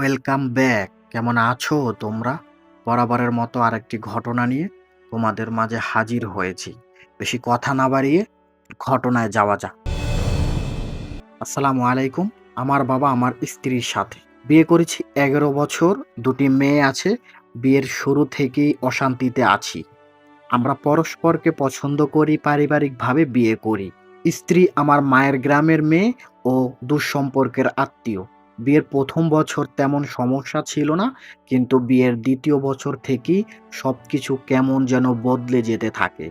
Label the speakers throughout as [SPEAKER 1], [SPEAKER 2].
[SPEAKER 1] Welcome back কেমন আছো তোমরা? বরাবরের মতো আরেকটি ঘটনা নিয়ে তোমাদের মাঝে হাজির হয়েছি। বেশি কথা না বাড়িয়ে ঘটনায় যাওয়া যাক। আসসালামু আলাইকুম। আমার বাবা, আমার স্ত্রীর সাথে। বিয়ে করেছি এগারো বছর। দুটি মেয়ে আছে। বিয়ের শুরু থেকেই অশান্তিতে আছি। আমরা পরস্পরকে পছন্দ করি, পারিবারিকভাবে বিয়ে করি। স্ত্রী আমার মায়ের গ্রামের মেয়ে ও দুঃসম্পর্কের আত্মীয়। বিয়ের প্রথম বছর তেমন সমস্যা ছিল না, কিন্তু বিয়ের দ্বিতীয় বছর থেকেই সব কিছু কেমন যেন বদলে যেতে থাকে।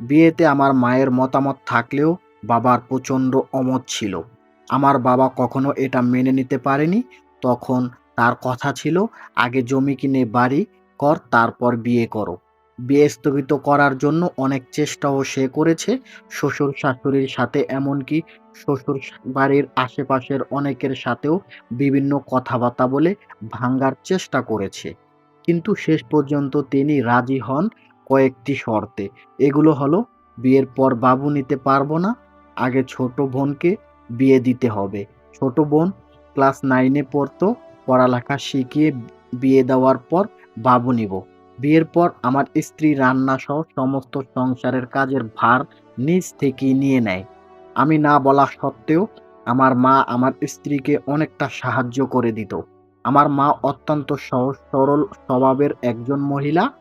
[SPEAKER 1] বিয়েতে আমার মায়ের মতামত থাকলেও বাবার প্রচণ্ড অমত ছিল। আমার বাবা কখনো এটা মেনে নিতে পারেনি। তখন তার কথা ছিল, আগে জমি কিনে বাড়ি কর, তারপর বিয়ে করো। বিয়ে স্থগিত করার জন্য অনেক চেষ্টাও সে করেছে। শ্বশুর শাশুড়ির সাথে এমনকি শ্বশুর বাড়ির আশেপাশের অনেকের সাথেও বিভিন্ন কথাবার্তা বলে ভাঙ্গার চেষ্টা করেছে। কিন্তু শেষ পর্যন্ত তিনি রাজি হন কয়েকটি শর্তে। এগুলো হলো, বিয়ের পর বাবু নিতে পারব না, আগে ছোট বোনকে বিয়ে দিতে হবে। ছোট বোন ক্লাস নাইনে পড়তো, পড়ালেখা শিখিয়ে বিয়ে দেওয়ার পর বাবু নিব। বিয়ের পর আমার স্ত্রী রান্না সহ সমস্ত সংসারের কাজের ভার নিজ থেকেই নিয়ে নেয়। আমি না বলা সত্ত্বেও আমার মা আমার স্ত্রীকে অনেকটা সাহায্য করে দিত। আমার মা অত্যন্ত সহজ, সরল স্বভাবের একজন মহিলা।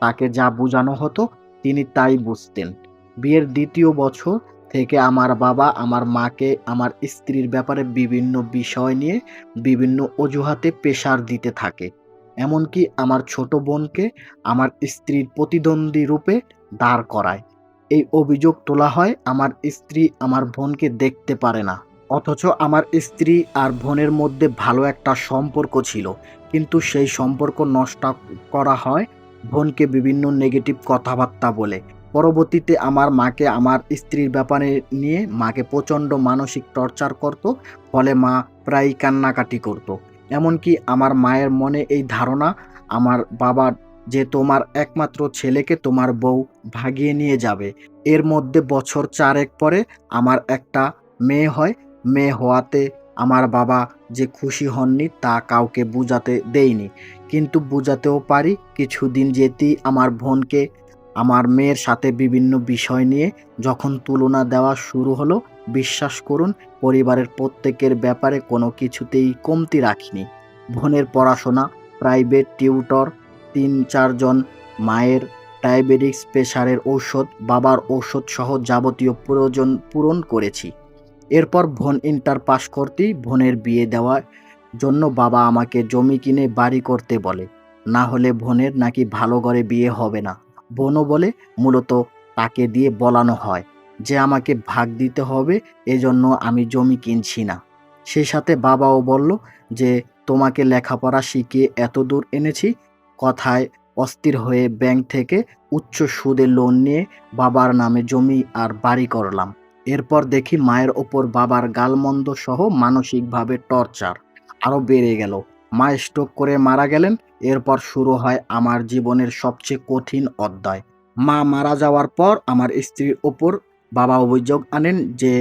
[SPEAKER 1] তাকে যা বোঝানো হতো তিনি তাই বুঝতেন। বিয়ের দ্বিতীয় বছর থেকে আমার বাবা আমার মাকে আমার স্ত্রীর ব্যাপারে বিভিন্ন বিষয় নিয়ে বিভিন্ন অজুহাতে প্রেশার দিতে থাকে। এমনকি আমার ছোট বোনকে আমার স্ত্রীর প্রতিদ্বন্দ্বী রূপে দাঁড় করায়। এই অভিযোগ তোলা হয় আমার স্ত্রী আমার বোনকে দেখতে পারে না। অথচ আমার স্ত্রী আর বোনের মধ্যে ভালো একটা সম্পর্ক ছিল। কিন্তু সেই সম্পর্ক নষ্ট করা হয় বোনকে বিভিন্ন নেগেটিভ কথাবার্তা বলে। পরবর্তীতে আমার মাকে আমার স্ত্রীর ব্যাপারে নিয়ে মাকে প্রচণ্ড মানসিক টর্চার করত। ফলে মা প্রায় কান্নাকাটি করত। এমনকি আমার মায়ের মনে এই ধারণা আমার বাবার যে তোমার একমাত্র ছেলেকে তোমার বউ ভাগিয়ে নিয়ে যাবে। এর মধ্যে বছর চারেক পরে আমার একটা মেয়ে হয়। মেয়ে হওয়াতে আমার বাবা যে খুশি হননি তা কাউকে বুঝাতে দেয়নি। কিন্তু বুঝাতেও পারি, কিছুদিন যেতেই আমার বোনকে আমার মেয়ের সাথে বিভিন্ন বিষয় নিয়ে যখন তুলনা দেওয়া শুরু হলো, বিশ্বাস করুন, পরিবারের প্রত্যেকের ব্যাপারে কোনো কিছুতেই কমতি রাখিনি। বোনের পড়াশোনা, প্রাইভেট টিউটর, তিন চারজন, মায়ের ডায়াবেটিক্স প্রেশারের ঔষধ, বাবার ঔষধ সহ যাবতীয় প্রয়োজন পূরণ করেছি। এরপর বোন ইন্টার পাস করতেই বোনের বিয়ে দেওয়ার জন্য বাবা আমাকে জমি কিনে বাড়ি করতে বলে। না হলে বোনের নাকি ভালো ঘরে বিয়ে হবে না। বোনও বলে মূলত তাকে দিয়ে বলানো হয় যে আমাকে ভাগ দিতে হবে, এজন্য আমি জমি কিনছি না। সেই সাথে বাবাও বলল যে, তোমাকে লেখাপড়া শিখিয়ে এত দূর এনেছি, কথায় অস্থির হয়ে ব্যাংক থেকে উচ্চ সুদে লোন নিয়ে বাবার নামে জমি আর বাড়ি করলাম। এরপর দেখি মায়ের ওপর বাবার গালমন্দ সহ মানসিকভাবে টর্চার, আরও বেড়ে গেল। মা স্ট্রোক করে মারা গেলেন, এরপর শুরু হয় আমার জীবনের সবচেয়ে কঠিন অধ্যায়। মা মারা যাওয়ার পর আমার স্ত্রীর ওপর বাবা অভিযোগ আনেন যে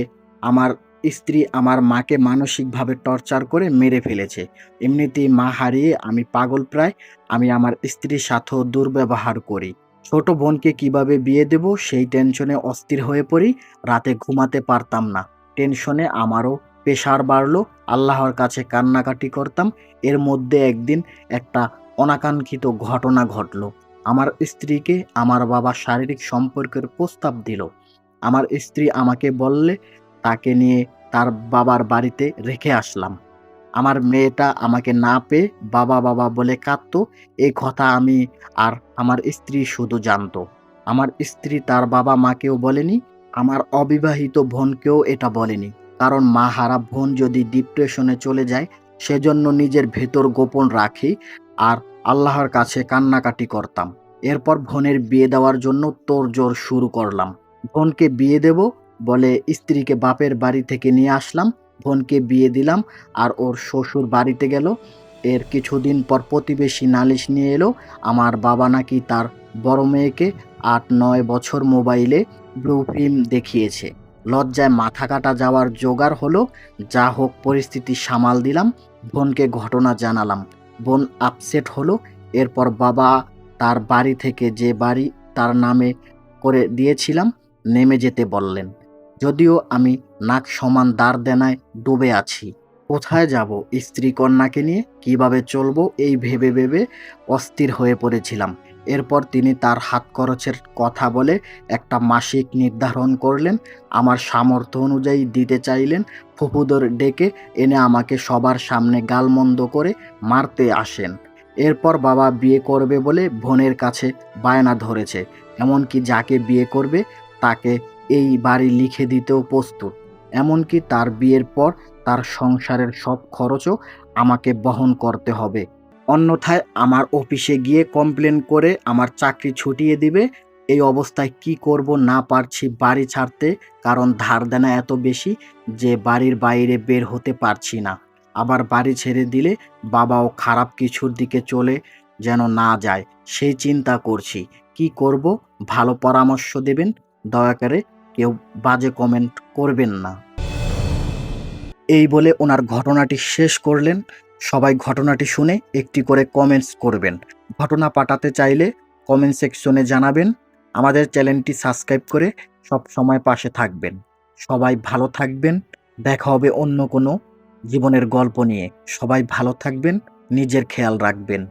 [SPEAKER 1] আমার স্ত্রী আমার মাকে মানসিকভাবে টর্চার করে মেরে ফেলেছে। এমনিতেই মা হারিয়ে আমি পাগল প্রায়, আমি আমার স্ত্রীর সাথেও দুর্ব্যবহার করি। ছোট বোনকে কীভাবে বিয়ে দেব সেই টেনশনে অস্থির হয়ে পড়ি, রাতে ঘুমাতে পারতাম না। টেনশনে আমারও প্রেশার বাড়লো, আল্লাহর কাছে কান্নাকাটি করতাম। এর মধ্যে একদিন একটা অনাকাঙ্ক্ষিত ঘটনা ঘটলো। আমার স্ত্রীকে আমার বাবা শারীরিক সম্পর্কের প্রস্তাব দিল। আমার স্ত্রী আমাকে বললে, তাকে নিয়ে তার বাবার বাড়িতে রেখে আসলাম। আমার মেয়েটা আমাকে না পেয়ে বাবা বাবা বলে কাঁদতো। এই কথা আমি আর আমার স্ত্রী শুধু জানতো। আমার স্ত্রী তার বাবা মাকেও বলেনি, আমার অবিবাহিত বোনকেও এটা বলেনি। কারণ মা হারা বোন যদি ডিপ্রেশনে চলে যায়, সেজন্য নিজের ভেতর গোপন রাখি আর আল্লাহর কাছে কান্নাকাটি করতাম। এরপর বোনের বিয়ে দেওয়ার জন্য তোড়জোড় শুরু করলাম। বোনকে বিয়ে দেব বলে স্ত্রীকে বাপের বাড়ি থেকে নিয়ে আসলাম। বোনকে বিয়ে দিলাম আর ওর শ্বশুর বাড়িতে গেল। এর কিছুদিন পর প্রতিবেশী নালিশ নিয়ে এলো, আমার বাবা নাকি তার বড় মেয়েকে আট নয় বছর মোবাইলে ব্লু ফিল্ম দেখিয়েছে। লজ্জায় মাথা কাটা যাওয়ার জোগাড় হলো, যা হোক পরিস্থিতি সামাল দিলাম, বোনকে ঘটনা জানালাম। বোন আপসেট হলো, এরপর বাবা তার বাড়ি থেকে যে বাড়ি তার নামে করে দিয়েছিলাম, নেমে যেতে বললেন, যদিও আমি নাক সমান দাঁড় দেনায় ডুবে আছি। কোথায় যাব স্ত্রী কন্যাকে নিয়ে? কীভাবে চলবো? এই ভেবে ভেবে অস্থির হয়ে পড়েছিলাম। এরপর তিনি তার হাত খরচের কথা বলে একটা মাসিক নির্ধারণ করলেন, আমার সামর্থ্য অনুযায়ী দিতে চাইলেন ফুপুদর ডেকে এনে আমাকে সবার সামনে গালমন্দ করে মারতে আসেন। এরপর বাবা বিয়ে করবে বলে বোনের কাছে বায়না ধরেছে, এমনকি যাকে বিয়ে করবে তাকে এই বাড়ি লিখে দিতেও প্রস্তুত। এমনকি তার বিয়ের পর তার সংসারের সব খরচও আমাকে বহন করতে হবে। অন্যথায় আমার অফিসে গিয়ে কমপ্লেন করে আমার চাকরি ছুটিয়ে দিবে। এই অবস্থায় কি করব না পারছি বাড়ি ছাড়তে, কারণ ধার দেনা এত বেশি যে বাড়ির বাইরে বের হতে পারছি না। আবার বাড়ি ছেড়ে দিলে বাবাও খারাপ কিছুর দিকে চলে যেন না যায় সেই চিন্তা করছি। কি করব? ভালো পরামর্শ দেবেন? দয়া করে কেউ বাজে কমেন্ট করবেন না। এই বলে ওনার ঘটনাটি শেষ করলেন। সবাই ঘটনাটি শুনে একটি করে কমেন্টস করবেন। ঘটনা পাঠাতে চাইলে কমেন্ট সেকশনে জানাবেন। আমাদের চ্যানেলটি সাবস্ক্রাইব করে সব সময় পাশে থাকবেন। সবাই ভালো থাকবেন। দেখা হবে অন্য কোনো জীবনের গল্প নিয়ে। সবাই ভালো থাকবেন। নিজের খেয়াল রাখবেন।